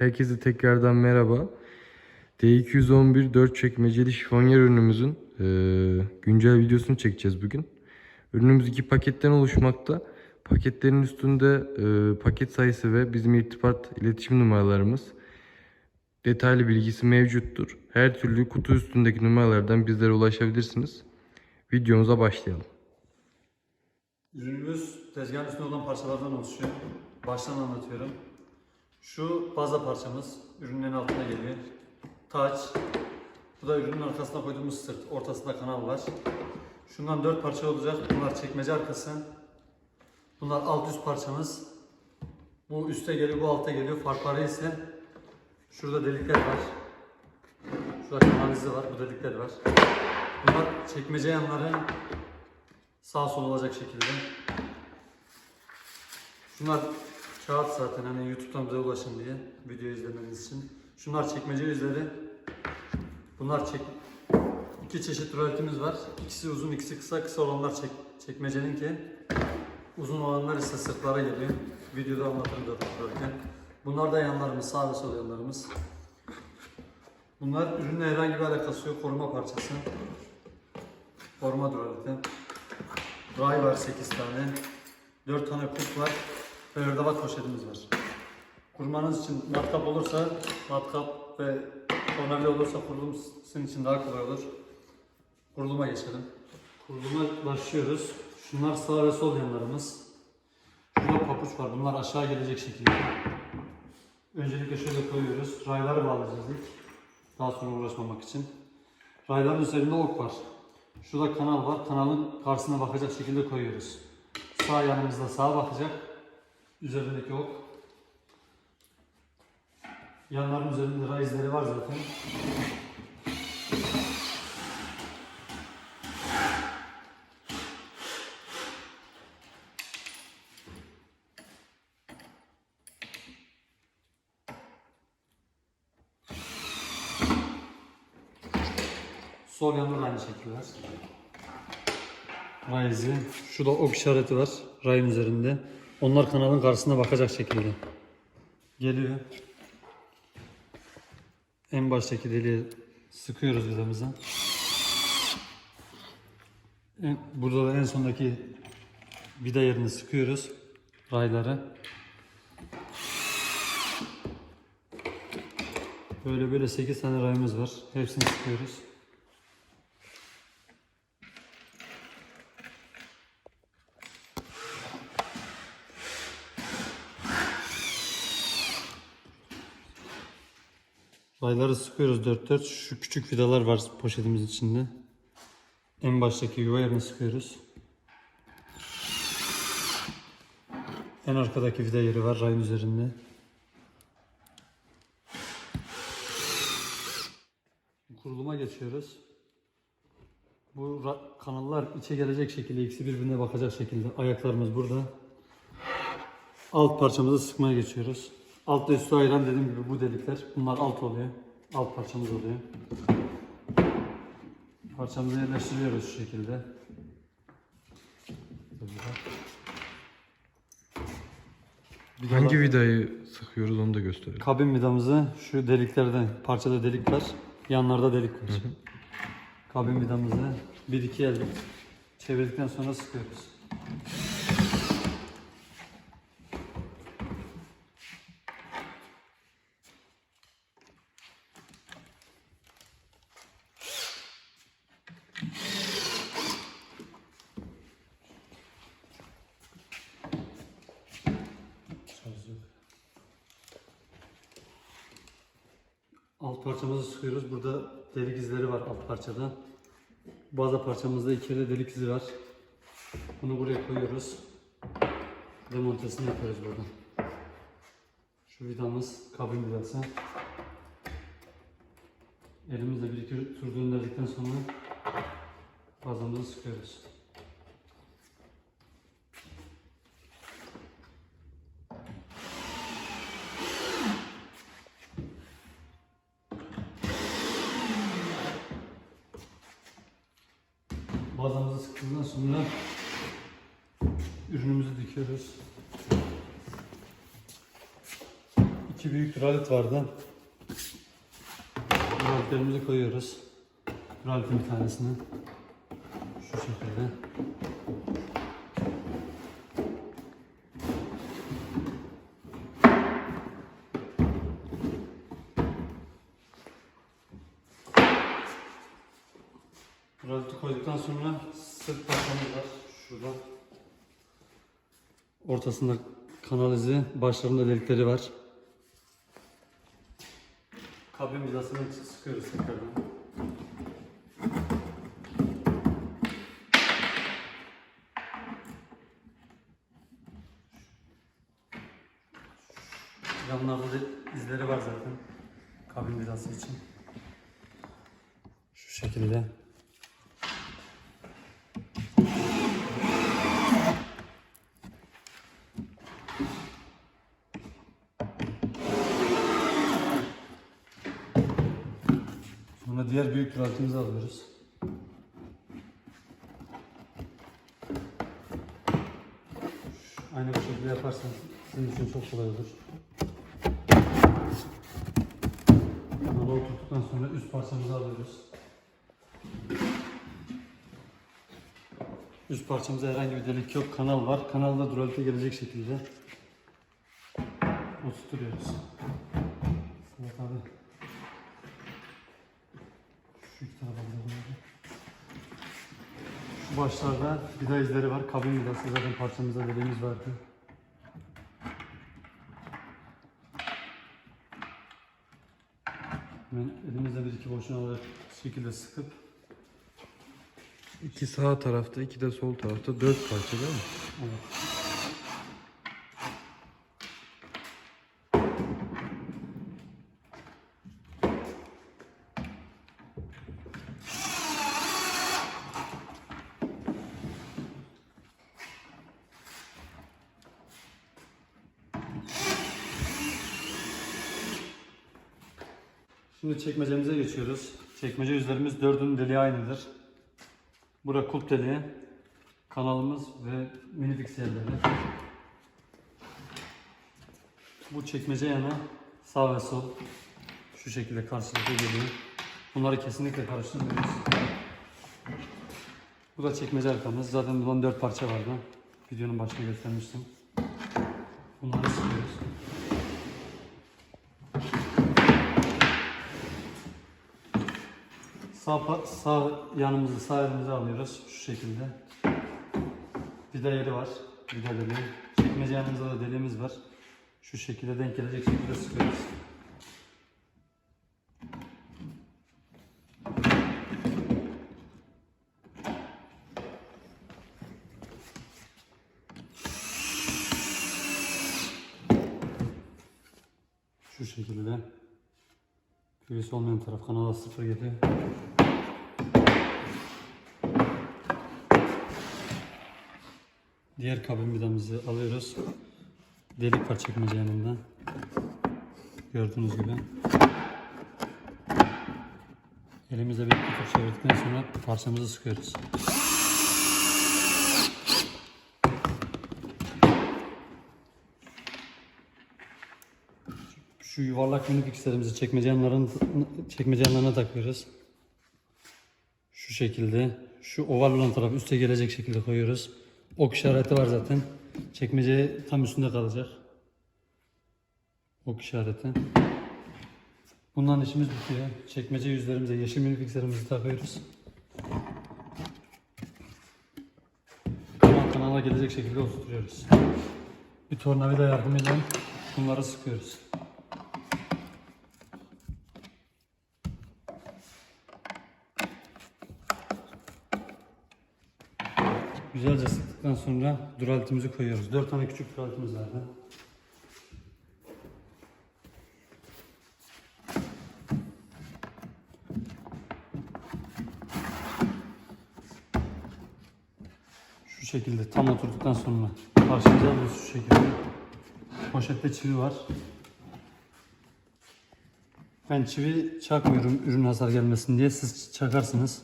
Herkese tekrardan merhaba. D211 4 çekmeceli şifonyer ürünümüzün e, güncel videosunu çekeceğiz bugün. Ürünümüz iki paketten oluşmakta. Paketlerin üstünde e, paket sayısı ve bizim irtibat iletişim numaralarımız detaylı bilgisi mevcuttur. Her türlü kutu üstündeki numaralardan bizlere ulaşabilirsiniz. Videomuza başlayalım. Ürünümüz tezgahın üstünde olan parçalardan oluşuyor. Baştan anlatıyorum. Şu baza parçamız ürünün en altına geliyor. Taç. Bu da ürünün arkasına koyduğumuz sırt. Ortasında kanal var. Şundan dört parça olacak. Bunlar çekmece arkası. Bunlar alt üst parçamız. Bu üste geliyor, bu alta geliyor. Farkları ise şurada delikler var. Şurada kanal izi var, bu delikler var. Bunlar çekmece yanları sağ sol olacak şekilde. Şunlar kağıt zaten hani YouTube'dan bize ulaşın diye video izlemeniz için. Şunlar çekmece yüzleri. Bunlar çek iki çeşit tuvaletimiz var. İkisi uzun, ikisi kısa. Kısa olanlar çek çekmecenin ki uzun olanlar ise sırtlara geliyor. Videoda anlatırım zaten tuvaletken. Bunlar da yanlarımız, sağ ve sol yanlarımız. Bunlar ürünle herhangi bir alakası yok. Koruma parçası. Koruma tuvaleti. Ray var 8 tane. 4 tane kup var. Ve hırdavat poşetimiz var. Kurmanız için matkap olursa matkap ve tornavida olursa kurulum sizin için daha kolay olur. Kuruluma geçelim. Kuruluma başlıyoruz. Şunlar sağ ve sol yanlarımız. Şurada papuç var. Bunlar aşağı gelecek şekilde. Öncelikle şöyle koyuyoruz. Rayları bağlayacağız ilk. Daha sonra uğraşmamak için. Rayların üzerinde ok var. Şurada kanal var. Kanalın karşısına bakacak şekilde koyuyoruz. Sağ yanımızda sağa bakacak. Üzerindeki ok. Yanların üzerinde ray izleri var zaten. Sol yanında da aynı şekilde var. Ray izi. Şurada ok işareti var rayın üzerinde. Onlar kanalın karşısına bakacak şekilde. Geliyor. En baştaki deliğe sıkıyoruz vidamıza. En, burada da en sondaki vida yerini sıkıyoruz. Rayları. Böyle böyle 8 tane rayımız var. Hepsini sıkıyoruz. Rayları sıkıyoruz dört dört. Şu küçük vidalar var poşetimiz içinde. En baştaki yuva yerini sıkıyoruz. En arkadaki vida yeri var rayın üzerinde. Kuruluma geçiyoruz. Bu kanallar içe gelecek şekilde, ikisi birbirine bakacak şekilde. Ayaklarımız burada. Alt parçamızı sıkmaya geçiyoruz. Alt ve üstü ayıran dediğim gibi bu delikler. Bunlar alt oluyor. Alt parçamız oluyor. Parçamızı yerleştiriyoruz şu şekilde. Hangi vidayı sıkıyoruz onu da gösterelim. Kabin vidamızı şu deliklerden, parçada delik var. Yanlarda delik var. Kabin vidamızı bir iki elde çevirdikten sonra sıkıyoruz. Alt parçamızı sıkıyoruz. Burada delik izleri var alt parçada. Baza parçamızda içeride delik izi var. Bunu buraya koyuyoruz. Demontesini yapıyoruz burada. Şu vidamız kabin vidası. Elimizle bir iki tur döndürdükten sonra bazamızı sıkıyoruz. Sıktıktan sonra ürünümüzü dikiyoruz. iki büyük duralit vardı. Duralitlerimizi koyuyoruz. Duralitin bir tanesini. Şu şekilde. Duraliti koyduktan sonra sırt parçamız var. Şurada. Ortasında kanal izi, başlarında delikleri var. Kabin vidasını sıkıyoruz tekrardan. Yanlarda da izleri var zaten. Kabin vidası için. Şu şekilde. Sonra diğer büyük tuvaletimizi alıyoruz. Aynı bu şekilde yaparsanız sizin için çok kolay olur. Kanalı oturttuktan sonra üst parçamızı alıyoruz. Üst parçamızda herhangi bir delik yok. Kanal var. Kanalda duralite gelecek şekilde oturtuyoruz. Evet abi. Şu iki tarafa gidelim. Şu başlarda vida izleri var. Kabin vidası zaten parçamızda dediğimiz vardı. Hemen elimizde bir iki boşuna alarak şekilde sıkıp İki sağ tarafta, iki de sol tarafta dört parça değil mi? evet. Şimdi çekmecemize geçiyoruz. Çekmece yüzlerimiz dördünün deliği aynıdır. Bura kulp deliği, kanalımız ve minifix yerleri. Bu çekmece yanı sağ ve sol şu şekilde karşılıklı geliyor. Bunları kesinlikle karıştırmıyoruz. Bu da çekmece arkamız. Zaten bundan dört parça vardı. Videonun başında göstermiştim. Bunları sıkıyoruz. Sağ, sağ yanımızı, sağ elimizi alıyoruz şu şekilde. Vida yeri var. Vida deliği. Çekmece yanımızda da deliğimiz var. Şu şekilde denk gelecek şekilde sıkıyoruz. Şu şekilde. Küvesi olmayan taraf kanala sıfır geliyor. Diğer kabin vidamızı alıyoruz. Delik var çekmece yanında. Gördüğünüz gibi. Elimizle bir iki tur çevirdikten sonra parçamızı sıkıyoruz. Şu yuvarlak minik fixlerimizi çekmece yanlarına, çekmece yanlarına takıyoruz. Şu şekilde. Şu oval olan taraf üste gelecek şekilde koyuyoruz. Ok işareti var zaten. Çekmece tam üstünde kalacak. Ok işareti. Bundan işimiz bitiyor. Çekmece yüzlerimize yeşil minik fixlerimizi takıyoruz. Kanal kanala gelecek şekilde oturtuyoruz. Bir tornavida yardımıyla bunları sıkıyoruz. Güzelce sıktıktan sonra duralitimizi koyuyoruz. 4 tane küçük duralitimiz vardı. Şu şekilde tam oturduktan sonra alıyoruz şu şekilde. Poşette çivi var. Ben çivi çakmıyorum ürün hasar gelmesin diye siz çakarsınız.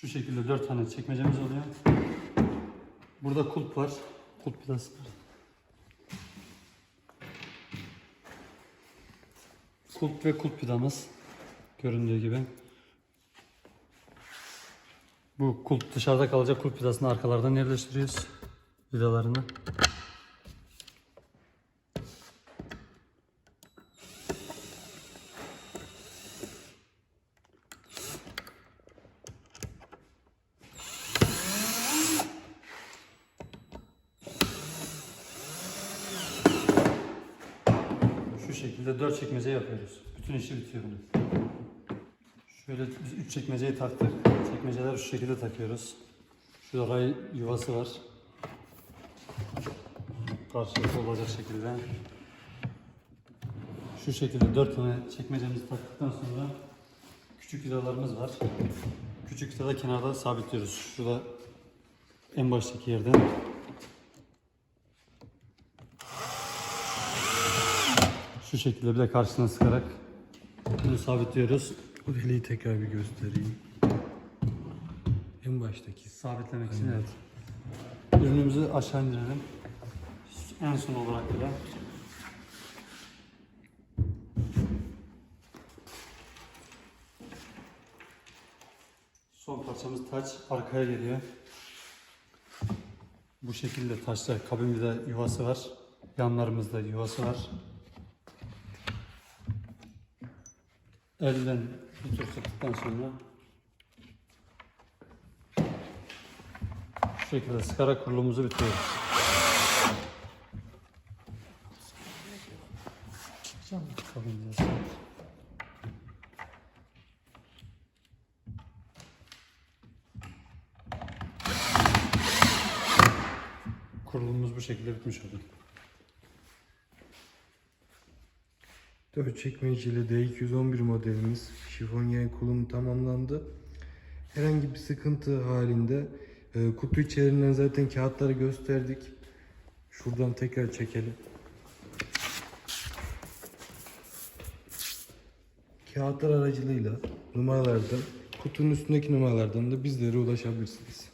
Şu şekilde 4 tane çekmecemiz oluyor. Burada kulp var. Kulp plası var. Kulp ve kulp pidamız göründüğü gibi. Bu kulp dışarıda kalacak kulp pidasını arkalardan yerleştiriyoruz vidalarını. Şekilde dört çekmece yapıyoruz. Bütün işi bitiyor bunun. Şöyle biz üç çekmeceyi taktık. Çekmeceler şu şekilde takıyoruz. Şurada ray yuvası var. Karşılıklı olacak şekilde. Şu şekilde dört tane çekmecemizi taktıktan sonra küçük vidalarımız var. Küçük vida da kenarda sabitliyoruz. Şurada en baştaki yerden Şu şekilde bir de karşısına sıkarak bunu sabitliyoruz. O deliği tekrar bir göstereyim. En baştaki. Sabitlemek için evet. Ürünümüzü aşağı indirelim. En son olarak da son parçamız taç arkaya geliyor. Bu şekilde taşla kabin bir de yuvası var. Yanlarımızda yuvası var. Elden tur sıktıktan sonra şu şekilde sıkarak kurulumuzu bitiriyoruz. Kurulumumuz bu şekilde bitmiş oldu. 4 çekmeceli D211 modelimiz şifonyer kulumu tamamlandı. Herhangi bir sıkıntı halinde e, kutu içerisinden zaten kağıtları gösterdik. Şuradan tekrar çekelim. Kağıtlar aracılığıyla numaralardan, kutunun üstündeki numaralardan da bizlere ulaşabilirsiniz.